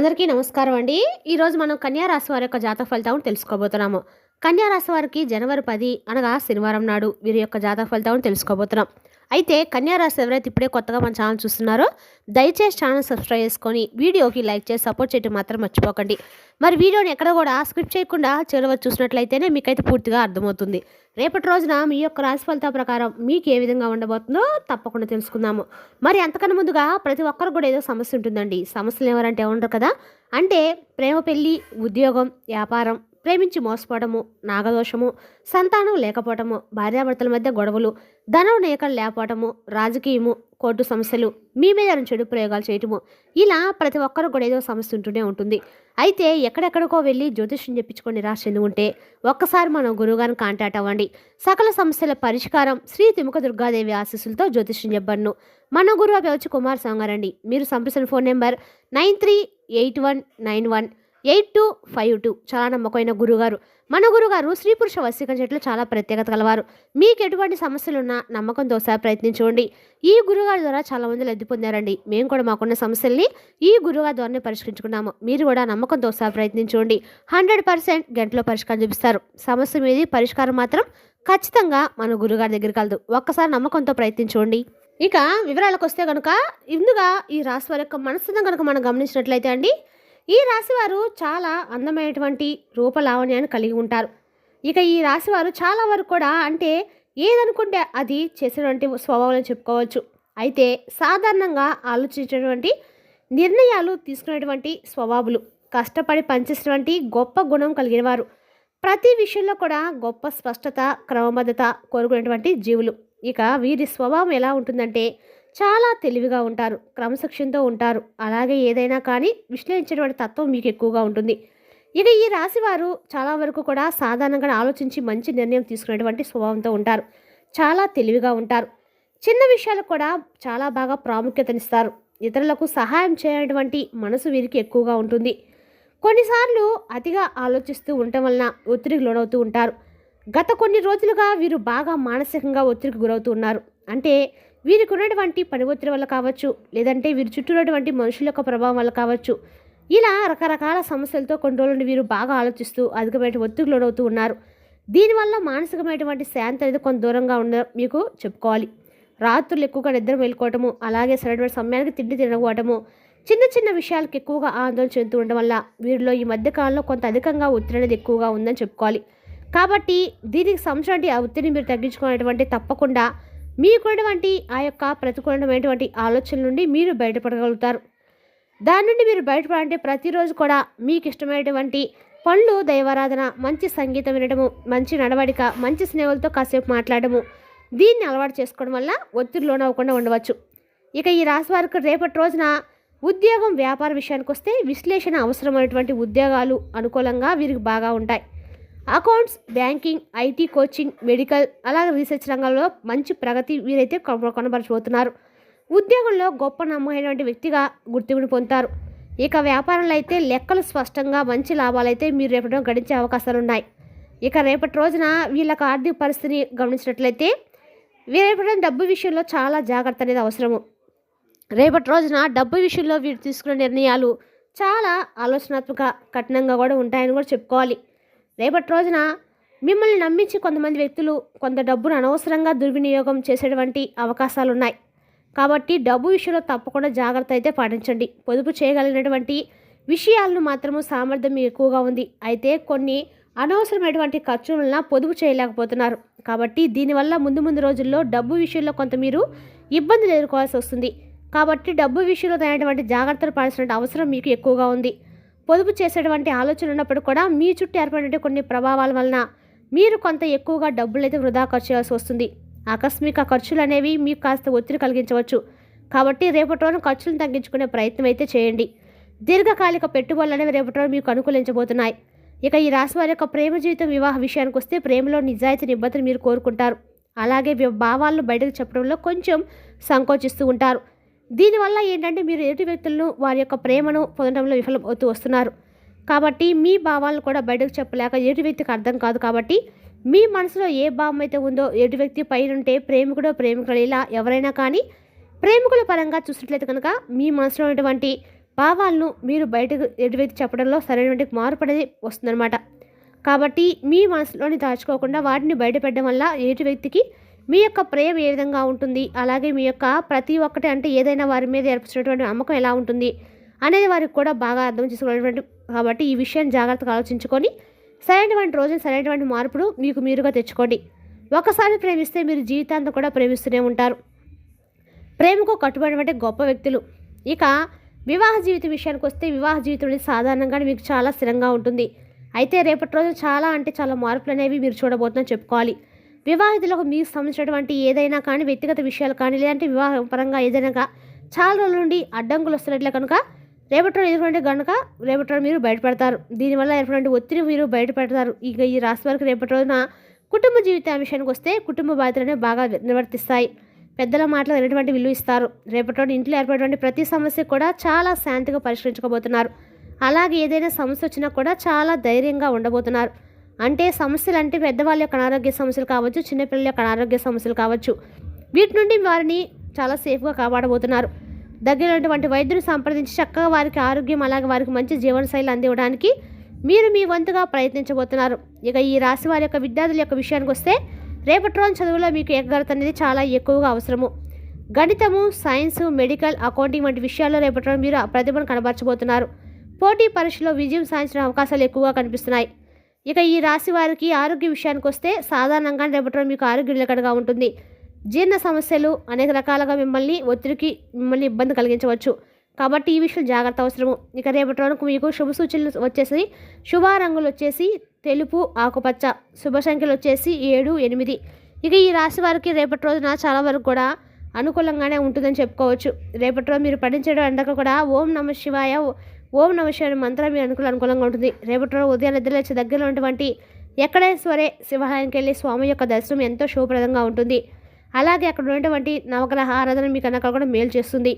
అందరికీ నమస్కారం అండి. ఈరోజు మనం కన్యా రాశి వారి యొక్క జాతక ఫలితాలను తెలుసుకోబోతున్నాము. కన్యా రాశి వారికి జనవరి పది అనగా శనివారం నాడు వీరి యొక్క జాతక ఫలితాలను తెలుసుకోబోతున్నాం. అయితే కన్యారాశి ఎవరైతే ఇప్పుడే కొత్తగా మన ఛానల్ చూస్తున్నారో దయచేసి ఛానల్ సబ్స్క్రైబ్ చేసుకొని వీడియోకి లైక్ చేసి సపోర్ట్ చేయడం మాత్రం మర్చిపోకండి. మరి వీడియోని ఎక్కడ కూడా స్క్రిప్ట్ చేయకుండా చివరి చూసినట్లయితేనే మీకైతే పూర్తిగా అర్థమవుతుంది. రేపటి రోజున మీ యొక్క రాశి ఫలితాల ప్రకారం మీకు ఏ విధంగా ఉండబోతుందో తప్పకుండా తెలుసుకుందాము. మరి అంతకన్నా ముందుగా ప్రతి ఒక్కరు కూడా ఏదో సమస్య ఉంటుందండి. సమస్యలు ఎవరంటే ఉండరు కదా? అంటే ప్రేమ పెళ్ళి ఉద్యోగం వ్యాపారం ప్రేమించి మోసపోవడము నాగదోషము సంతానం లేకపోవటము భార్యాభర్తల మధ్య గొడవలు ధనం నేకలు లేకపోవటము రాజకీయము కోర్టు సమస్యలు మీ మీద చెడు ప్రయోగాలు చేయటము ఇలా ప్రతి ఒక్కరు కూడా ఏదో సమస్య ఉంటూనే ఉంటుంది. అయితే ఎక్కడెక్కడికో వెళ్ళి జ్యోతిష్యం చెప్పించుకొని నిరాశ చెంది ఉంటే ఒక్కసారి మనం గురువుగారిని కాంటాక్ట్ అవ్వండి. సకల సమస్యల పరిష్కారం శ్రీ తిముక దుర్గాదేవి ఆశీస్సులతో జ్యోతిష్యం చెప్పను మన గురువు వచ్చి కుమార్ సంగారండి మీరు సంప్రసన phone number nine three eight one nine one eight two five two చాలా నమ్మకమైన గురుగారు. మన గురుగారు స్త్రీ పురుష వశీకరణ చెట్లు చాలా ప్రత్యేకత కలవారు మీకు ఎటువంటి సమస్యలున్నా నమ్మకంతో ఒకసారి ప్రయత్నించుకోండి ఈ గురుగారి ద్వారా చాలా మంది లబ్ధి పొందారండి. మేము కూడా మాకున్న సమస్యల్ని ఈ గురుగారి ద్వారానే పరిష్కరించుకున్నాము. మీరు కూడా నమ్మకంతో ఒకసారి ప్రయత్నించుకోండి హండ్రెడ్ పర్సెంట్ గంటలో పరిష్కారం చూపిస్తారు. సమస్య మీది పరిష్కారం మాత్రం ఖచ్చితంగా మన గురుగారి దగ్గరికి కలదు ఒక్కసారి నమ్మకంతో ప్రయత్నించుకోండి ఇక వివరాలకు వస్తే కనుక ఇందుగా ఈ రాశి వారి యొక్క మనసును కనుక మనం గమనించినట్లయితే అండి ఈ రాశివారు చాలా అందమైనటువంటి రూపలావణ్యాన్ని కలిగి ఉంటారు. ఇక ఈ రాశివారు చాలా వరకు కూడా అంటే ఏదనుకుంటే అది చేసేటువంటి స్వభావం అని చెప్పుకోవచ్చు. అయితే సాధారణంగా ఆలోచించేటువంటి నిర్ణయాలు తీసుకునేటువంటి స్వభావులు కష్టపడి పనిచేసినటువంటి గొప్ప గుణం కలిగిన వారు ప్రతి విషయంలో కూడా గొప్ప స్పష్టత క్రమబద్ధత కోరుకునేటువంటి జీవులు. ఇక వీరి స్వభావం ఎలా ఉంటుందంటే చాలా తెలివిగా ఉంటారు క్రమశిక్షణతో ఉంటారు. అలాగే ఏదైనా కానీ విశ్లేషించేటువంటి తత్వం మీకు ఎక్కువగా ఉంటుంది. ఇక ఈ రాశి వారు చాలా వరకు కూడా సాధారణంగా ఆలోచించి మంచి నిర్ణయం తీసుకునేటువంటి స్వభావంతో ఉంటారు. చాలా తెలివిగా ఉంటారు. చిన్న విషయాలకు కూడా చాలా బాగా ప్రాముఖ్యతనిస్తారు. ఇతరులకు సహాయం చేయటువంటి మనసు వీరికి ఎక్కువగా ఉంటుంది. కొన్నిసార్లు అతిగా ఆలోచిస్తూ ఉండటం వలన ఒత్తిడికి లోనవుతూ ఉంటారు. గత కొన్ని రోజులుగా వీరు బాగా మానసికంగా ఒత్తిడికి గురవుతూ ఉన్నారు. అంటే వీరికి ఉన్నటువంటి పని ఒత్తిడి వల్ల కావచ్చు లేదంటే వీరి చుట్టూ ఉన్నటువంటి మనుషుల యొక్క ప్రభావం వల్ల కావచ్చు. ఇలా రకరకాల సమస్యలతో కొన్ని రోజులు వీరు బాగా ఆలోచిస్తూ అధికమైన ఒత్తిడికి లోనవుతూ ఉన్నారు. దీనివల్ల మానసికమైనటువంటి శాంతి అనేది కొంత దూరంగా ఉన్న మీకు చెప్పుకోవాలి. రాత్రులు ఎక్కువగా నిద్ర మేలుకోవటము అలాగే సరైన సమయానికి తిండి తినకపోవటము చిన్న చిన్న విషయాలకు ఎక్కువగా ఆందోళన చెందుతూ ఉండడం వల్ల వీరిలో ఈ మధ్యకాలంలో కొంత అధికంగా ఒత్తిడి అనేది ఎక్కువగా ఉందని చెప్పుకోవాలి. కాబట్టి దీనికి సంబంధించిన ఆ ఒత్తిడిని మీరు తగ్గించుకునేటువంటి తప్పకుండా మీకున్నటువంటి ఆ యొక్క ప్రతికూలమైనటువంటి ఆలోచనల నుండి మీరు బయటపడగలుగుతారు. దాని నుండి మీరు బయటపడాలంటే ప్రతిరోజు కూడా మీకు ఇష్టమైనటువంటి పనులు దైవారాధన మంచి సంగీతం వినడము మంచి నడవడిక మంచి స్నేహితులతో కాసేపు మాట్లాడము దీన్ని అలవాటు చేసుకోవడం వల్ల ఒత్తిడి లోనవ్వకుండా ఉండవచ్చు. ఇక ఈ రాశి వారికి రేపటి రోజున ఉద్యోగం వ్యాపార విషయానికి వస్తే విశ్లేషణ అవసరమైనటువంటి ఉద్యోగాలు అనుకూలంగా వీరికి బాగా ఉంటాయి. Accounts banking IT coaching medical అలాగే రీసెర్చ్ రంగంలో మంచి ప్రగతి వీరైతే కొనబరచబోతున్నారు. ఉద్యోగంలో గొప్ప నమ్మకమైనటువంటి వ్యక్తిగా గుర్తింపుని పొందుతారు. ఇక వ్యాపారంలో అయితే లెక్కలు స్పష్టంగా మంచి లాభాలైతే మీరు రేపటి గడించే అవకాశాలు ఉన్నాయి ఇక రేపటి రోజున వీళ్ళకి ఆర్థిక పరిస్థితిని గమనించినట్లయితే రేపటి డబ్బు విషయంలో చాలా జాగ్రత్త అనేది అవసరము. రేపటి రోజున డబ్బు విషయంలో వీరు తీసుకున్న నిర్ణయాలు చాలా ఆలోచనాత్మక కఠినంగా కూడా ఉంటాయని కూడా చెప్పుకోవాలి. రేపటి రోజున మిమ్మల్ని నమ్మించి కొంతమంది వ్యక్తులు కొంత డబ్బును అనవసరంగా దుర్వినియోగం చేసేటువంటి అవకాశాలు ఉన్నాయి కాబట్టి డబ్బు విషయంలో తప్పకుండా జాగ్రత్త అయితే పాటించండి. పొదుపు చేయగలిగినటువంటి విషయాలను మాత్రము సామర్థ్యం ఎక్కువగా ఉంది. అయితే కొన్ని అనవసరమైనటువంటి ఖర్చుల వలన పొదుపు చేయలేకపోతున్నారు. కాబట్టి దీనివల్ల ముందు ముందు రోజుల్లో డబ్బు విషయంలో కొంత మీరు ఇబ్బందులు ఎదుర్కోవాల్సి వస్తుంది. కాబట్టి డబ్బు విషయంలో తగినటువంటి జాగ్రత్తలు పాల్సిన అవసరం మీకు ఎక్కువగా ఉంది. పొదుపు చేసేటువంటి ఆలోచన ఉన్నప్పుడు కూడా మీ చుట్టూ ఏర్పడిన కొన్ని ప్రభావాల వలన మీరు కొంత ఎక్కువగా డబ్బులు అయితే వృధా ఖర్చు చేయాల్సి వస్తుంది. ఆకస్మిక ఖర్చులు అనేవి మీకు కాస్త ఒత్తిడి కలిగించవచ్చు. కాబట్టి రేపటి రోజున ఖర్చులను తగ్గించుకునే ప్రయత్నం అయితే చేయండి. దీర్ఘకాలిక పెట్టుబడులు అనేవి రేపటి రోజు మీకు అనుకూలించబోతున్నాయి. ఇక ఈ రాశి వారి యొక్క ప్రేమ జీవితం వివాహ విషయానికి వస్తే ప్రేమలో నిజాయితీ నిబద్ధతను మీరు కోరుకుంటారు. అలాగే భావాలను బయటకు చెప్పడంలో కొంచెం సంకోచిస్తూ ఉంటారు. దీనివల్ల ఏంటంటే మీరు ఎదుటి వ్యక్తులను వారి యొక్క ప్రేమను పొందడంలో విఫలం అవుతూ వస్తున్నారు. కాబట్టి మీ భావాలను కూడా బయటకు చెప్పలేక ఎదుటి వ్యక్తికి అర్థం కాదు కాబట్టి మీ మనసులో ఏ భావం అయితే ఉందో ఎదుటి వ్యక్తి పైన ఉంటే ప్రేమికుడో ప్రేమికుడు ఇలా ఎవరైనా కానీ ప్రేమికుల పరంగా చూసినట్లయితే కనుక మీ మనసులో ఉన్నటువంటి భావాలను మీరు బయటకు ఎటు వ్యక్తి చెప్పడంలో సరైనటువంటి మార్పు అనేది వస్తుందన్నమాట. కాబట్టి మీ మనసులోని దాచుకోకుండా వాటిని బయటపెట్టడం వల్ల ఏటు వ్యక్తికి మీ యొక్క ప్రేమ ఏ విధంగా ఉంటుంది? అలాగే మీ యొక్క ప్రతి ఒక్కటి అంటే ఏదైనా వారి మీద ఏర్పరిచినటువంటి నమ్మకం ఎలా ఉంటుంది? అనేది వారికి కూడా బాగా అర్థం చేసుకోవడం కాబట్టి ఈ విషయాన్ని జాగ్రత్తగా ఆలోచించుకొని సరైనటువంటి రోజు సరైనటువంటి మార్పులు మీకు మీరుగా తెచ్చుకోండి. ఒకసారి ప్రేమిస్తే మీరు జీవితాంతం కూడా ప్రేమిస్తూనే ఉంటారు. ప్రేమకు కట్టుబడినటువంటి గొప్ప వ్యక్తులు. ఇక వివాహ జీవిత విషయానికి వస్తే వివాహ జీవితం సాధారణంగానే సాధారణంగా మీకు చాలా స్థిరంగా ఉంటుంది. అయితే రేపటి రోజు చాలా అంటే చాలా మార్పులు అనేవి మీరు చూడబోతున్నా చెప్పుకోవాలి. వివాహితులకు మీకు సంబంధించినటువంటి ఏదైనా కానీ వ్యక్తిగత విషయాలు కానీ లేదంటే వివాహ పరంగా ఏదైనా కా- చాలా రోజుల నుండి అడ్డంకులు వస్తున్నట్లే కనుక రేపటి రోజు ఎదుర్కొంటే కనుక రేపటి రోజు మీరు బయటపడతారు. దీనివల్ల ఏర్పడిన ఒత్తిడి మీరు బయటపడతారు. ఇక ఈ రాశి వారికి రేపటి రోజున కుటుంబ జీవిత విషయానికి వస్తే కుటుంబ బాధ్యతలనే బాగా నిర్వర్తిస్తాయి పెద్దల మాటలు అనేటువంటి విలువ ఇస్తారు. రేపటి రోజు ఇంట్లో ఏర్పడేటువంటి ప్రతి సమస్య కూడా చాలా శాంతిగా పరిష్కరించుకోబోతున్నారు. అలాగే ఏదైనా సమస్య వచ్చినా కూడా చాలా ధైర్యంగా ఉండబోతున్నారు. అంటే సమస్యలు అంటే పెద్దవాళ్ళ యొక్క అనారోగ్య సమస్యలు కావచ్చు చిన్నపిల్లల యొక్క అనారోగ్య సమస్యలు కావచ్చు. వీటి నుండి వారిని చాలా సేఫ్గా కాపాడబోతున్నారు. దగ్గరైనటువంటి వైద్యుని సంప్రదించి చక్కగా వారికి ఆరోగ్యం అలాగే వారికి మంచి జీవనశైలి అందివ్వడానికి మీరు మీ వంతుగా ప్రయత్నించబోతున్నారు. ఇక ఈ రాశి వారి యొక్క విద్యార్థుల యొక్క విషయానికి వస్తే రేపటి రోజు చదువులో మీకు ఏకాగ్రత అనేది చాలా ఎక్కువగా అవసరము. గణితము సైన్స్ మెడికల్ అకౌంటింగ్ వంటి విషయాల్లో రేపటి రోజు మీరు ప్రతిభను కనబరచబోతున్నారు. పోటీ పరీక్షలో విజయం సాధించిన అవకాశాలు ఎక్కువగా కనిపిస్తున్నాయి. ఇక ఈ రాశి వారికి ఆరోగ్య విషయానికి వస్తే సాధారణంగా రేపటి రోజు మీకు ఆరోగ్యం నిలకడగా ఉంటుంది. జీర్ణ సమస్యలు అనేక రకాలుగా మిమ్మల్ని ఒత్తిడికి మిమ్మల్ని ఇబ్బంది కలిగించవచ్చు. కాబట్టి ఈ విషయం జాగ్రత్త అవసరము. ఇక రేపటి వరకు మీకు శుభ సూచనలు వచ్చేసి శుభ రంగులు వచ్చేసి తెలుపు ఆకుపచ్చ శుభ సంఖ్యలు వచ్చేసి ఏడు ఎనిమిది. ఇక ఈ రాశి వారికి రేపటి రోజున చాలా వరకు కూడా అనుకూలంగానే ఉంటుందని చెప్పుకోవచ్చు. రేపటి రోజు మీరు పఠించడం వెంటక కూడా ఓం నమ శివాయ ఓం నమ మంత్రం మీ అనుకూల అనుకూలంగా ఉంటుంది. రేపటి రోజు ఉదయం నిద్రలేచి దగ్గరలో ఉన్నటువంటి ఎక్కడేశ్వరే శివాలయానికి వెళ్ళి స్వామి యొక్క దర్శనం ఎంతో శుభప్రదంగా ఉంటుంది. అలాగే అక్కడ ఉన్నటువంటి నవగ్రహ ఆరాధన మీకు అన్నక్కడ కూడా మేలు చేస్తుంది.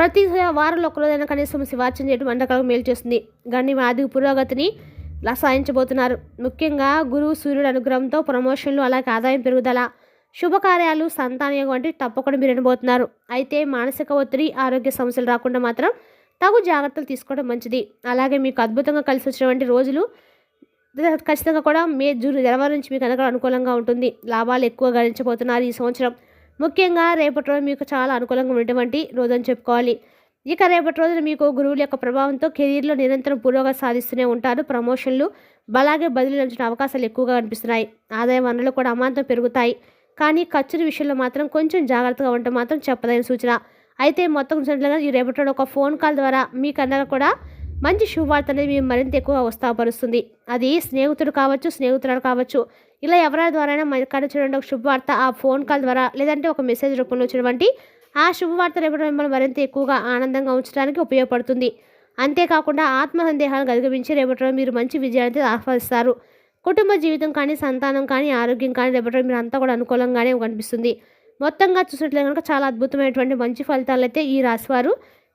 ప్రతి వారంలో ఒకరోజైనా కనీసం శివార్చన చేయడం వంటకాలకు మేలు చేస్తుంది. గండి ఆర్థిక పురోగతిని ఇలా సాధించబోతున్నారు ముఖ్యంగా గురువు సూర్యుడు అనుగ్రహంతో ప్రమోషన్లు అలాగే ఆదాయం పెరుగుదల శుభకార్యాలు సంతానయోగం వంటివి తప్పకుండా మీరు వినబోతున్నారు. అయితే మానసిక ఒత్తిడి ఆరోగ్య సమస్యలు రాకుండా మాత్రం తగు జాగ్రత్తలు తీసుకోవడం మంచిది. అలాగే మీకు అద్భుతంగా కలిసి వచ్చినటువంటి రోజులు ఖచ్చితంగా కూడా మే జూన్ జనవరి నుంచి మీకు అనగా అనుకూలంగా ఉంటుంది. లాభాలు ఎక్కువ గడించబోతున్నారు ఈ సంవత్సరం. ముఖ్యంగా రేపటి రోజు మీకు చాలా అనుకూలంగా ఉన్నటువంటి రోజు అని చెప్పుకోవాలి. ఇక రేపటి రోజున మీకు గురువుల యొక్క ప్రభావంతో కెరీర్లో నిరంతరం పురోగతి సాధిస్తూనే ఉంటారు. ప్రమోషన్లు అలాగే బదిలీ నుంచి అవకాశాలు ఎక్కువగా కనిపిస్తున్నాయి. ఆదాయ వనరులు కూడా అమాంతం పెరుగుతాయి. కానీ ఖర్చుల విషయంలో మాత్రం కొంచెం జాగ్రత్తగా ఉండటం మాత్రం చెప్పదగిన సూచన. అయితే మొత్తం చూసినట్లుగా ఈ రేపటి ఒక ఫోన్ కాల్ ద్వారా మీకన్నా కూడా మంచి శుభవార్త అనేది మేము మరింత ఎక్కువగా ఉత్సాహపరుస్తుంది అది స్నేహితుడు కావచ్చు స్నేహితురాలు కావచ్చు ఇలా ఎవరి ద్వారైనా మన చూడండి ఒక శుభవార్త ఆ ఫోన్ కాల్ ద్వారా లేదంటే ఒక మెసేజ్ రూపంలో వచ్చినటువంటి ఆ శుభవార్త రేపటి మిమ్మల్ని మరింత ఎక్కువగా ఆనందంగా ఉంచడానికి ఉపయోగపడుతుంది. అంతేకాకుండా ఆత్మసందేహాలను అధిగమించి రేపటి మీరు మంచి విజయాన్ని ఆహ్వానిస్తారు కుటుంబ జీవితం కానీ సంతానం కానీ ఆరోగ్యం కానీ రేపటి మీరు అంతా కూడా అనుకూలంగానే కనిపిస్తుంది. మొత్తంగా చూసినట్లయితే కనుక చాలా అద్భుతమైనటువంటి మంచి ఫలితాలు అయితే ఈ రాశివారు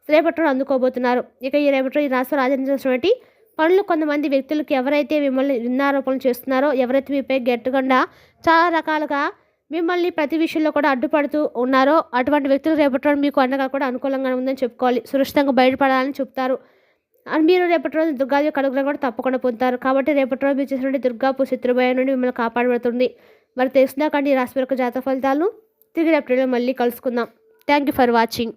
రేపటి అందుకోబోతున్నారు. ఇక ఈ రేపటి ఈ రాశివారు ఆచరించినటువంటి పనులు కొంతమంది వ్యక్తులకు ఎవరైతే మిమ్మల్ని నిందారోపణలు చేస్తున్నారో ఎవరైతే మీపై గెట్టకుండా చాలా రకాలుగా మిమ్మల్ని ప్రతి విషయంలో కూడా అడ్డుపడుతూ ఉన్నారో అటువంటి వ్యక్తులు రేపటి రోజు మీకు అండగా కూడా అనుకూలంగా ఉందని చెప్పుకోవాలి. సురక్షితంగా బయటపడాలని చెప్తారు. అండ్ మీరు రేపటి రోజు దుర్గాది యొక్క అనుగ్రహం కూడా తప్పకుండా పొందుతారు. కాబట్టి రేపటి రోజు మీరు చేసినటువంటి దుర్గాపు శత్రుభయం నుండి మిమ్మల్ని కాపాడబడుతుంది. మరి తెలిసిందా కానీ ఈ రాశి యొక్క జాతక ఫలితాలను తిరిగి రేపటిలో మళ్ళీ కలుసుకుందాం. Thank you for watching